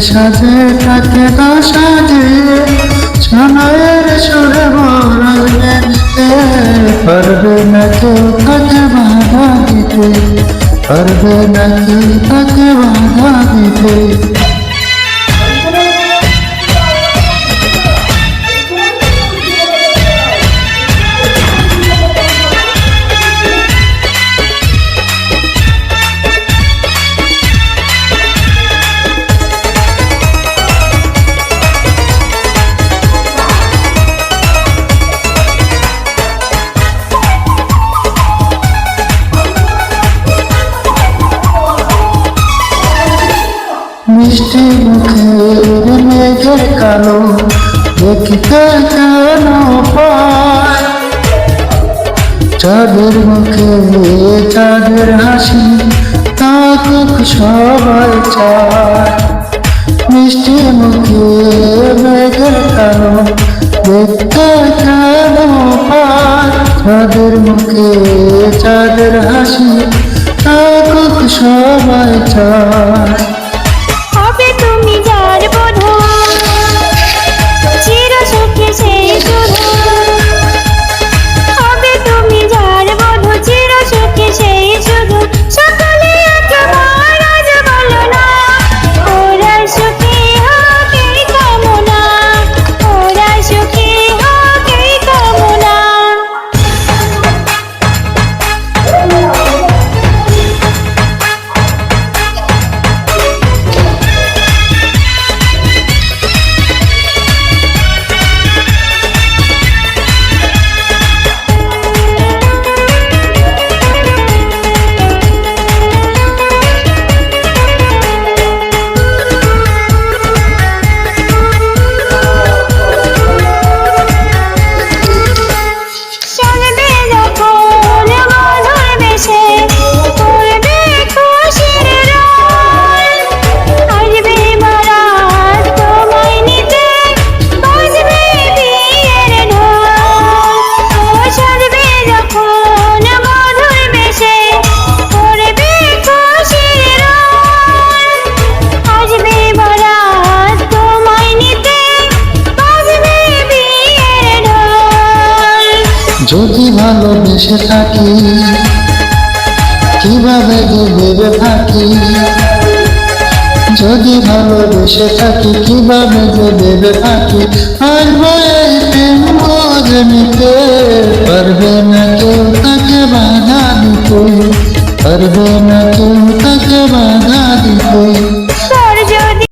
সাজে তাকে না সাজে, ছনয়ের সুরে বলবে পারবে না কেউ তাকে বাধা দিতে, পারবে না কেউ তাকে বাধা দিতে। মিষ্টি মেঘের কালো, দেখতে কেন চাঁদের মুখে চাঁদের হাসি তাকুক সবাই চায়। মিষ্টি মুখে মেঘের কালো, দেখতে কেন চাঁদের মুখে চাঁদের হাসি তাকুক সবাই চায়। যদি ভালোবেসে থাকি, কীভাবে ডুবে থাকি? যদি ভালোবেসে থাকি, কীভাবে ডুবে থাকি? আর এই প্রেম নিতে পারবে না কেউ, তাকে বাধা দিতে পারবে না